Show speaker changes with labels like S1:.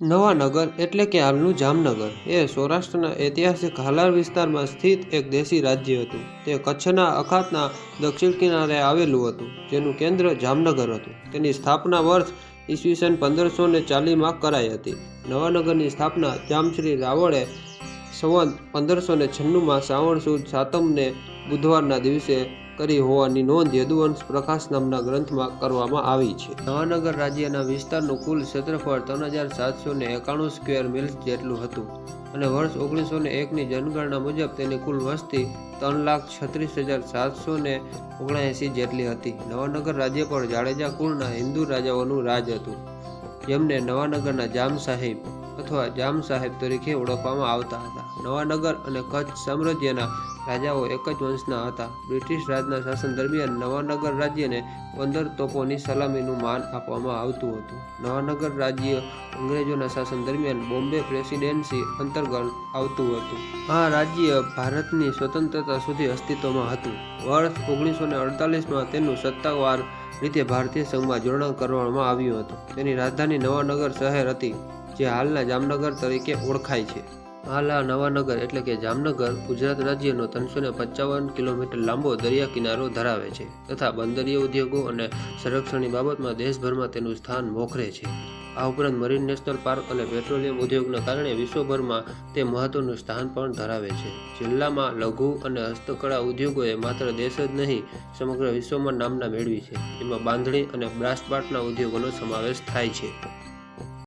S1: નવાનગર એટલે કે હાલનું જામનગર. એ સૌરાષ્ટ્રના ઐતિહાસિક હાલાર વિસ્તારમાં સ્થિત એક દેશી રાજ્ય હતું. તે કચ્છના અખાતના દક્ષિણ કિનારે આવેલું હતું, જેનું કેન્દ્ર જામનગર હતું. તેની સ્થાપના વર્ષ ઈસવીસન પંદરસો ને ચાલીસમાં કરાઈ હતી. નવાનગરની સ્થાપના જામશ્રી રાવળે સંવંત પંદરસો ને છન્નુંમાં શ્રાવણ સુદ સાતમને બુધવારના દિવસે કરી હોવાની નોંધ યદુવંશ પ્રકાશ નામના ગ્રંથમાં કરવામાં આવી છે. નવાનગર રાજ્યના વિસ્તારનું કુલ ક્ષેત્રફળ ત્રણ હજાર સાતસો ને એકાણું સ્ક્વેર મિલ્સ જેટલું હતું અને વર્ષ ઓગણીસો ને એકની જનગણના મુજબ તેની કુલ વસ્તી ત્રણ લાખ છત્રીસ હજાર સાતસો ને ઓગણએંસી જેટલી હતી. નવાનગર રાજ્ય પર જાડેજા કુળના હિન્દુ રાજાઓનું રાજ હતું. જેમને નવાનગરના જામ સાહેબ અથવા જામ સાહેબ તરીકે ઓળખવામાં આવતા હતા. નવાનગર અને કચ્છ સામ્રાજ્યના રાજાઓ એક જ વંશના હતા. બ્રિટિશ રાજના શાસન દરમિયાન નવાનગર રાજ્યને પંદર તોપોની સલામીનું માન આપવામાં આવતું હતું. નવાનગર રાજ્ય અંગ્રેજોના શાસન દરમિયાન બોમ્બે પ્રેસિડેન્સી અંતર્ગત આવતું હતું. આ રાજ્ય ભારતની સ્વતંત્રતા સુધી અસ્તિત્વમાં હતું. વર્ષ ઓગણીસો ને અડતાલીસમાં તેનું સત્તાવાર રીતે ભારતીય સંઘમાં જોડાણ કરવામાં આવ્યું હતું. તેની રાજધાની નવાનગર શહેર હતી. જે હાલના જામનગર તરીકે ઓળખાય છે. હાલ આ નવાનગર એટલે કે જામનગર, ગુજરાત રાજ્યનો ત્રણસો ને પંચાવન કિલોમીટર લાંબો દરિયા કિનારો ધરાવે છે તથા બંદરીય ઉદ્યોગો અને સંરક્ષણની બાબતમાં દેશભરમાં તેનું સ્થાન મોખરે છે. આ ઉપરાંત મરીન નેશનલ પાર્ક અને પેટ્રોલિયમ ઉદ્યોગના કારણે વિશ્વભરમાં તે મહત્વનું સ્થાન પણ ધરાવે છે. જિલ્લામાં લઘુ અને હસ્તકળા ઉદ્યોગોએ માત્ર દેશ જ નહીં, સમગ્ર વિશ્વમાં નામના મેળવી છે. જેમાં બાંધણી અને બ્રાસપાટના ઉદ્યોગોનો સમાવેશ થાય છે.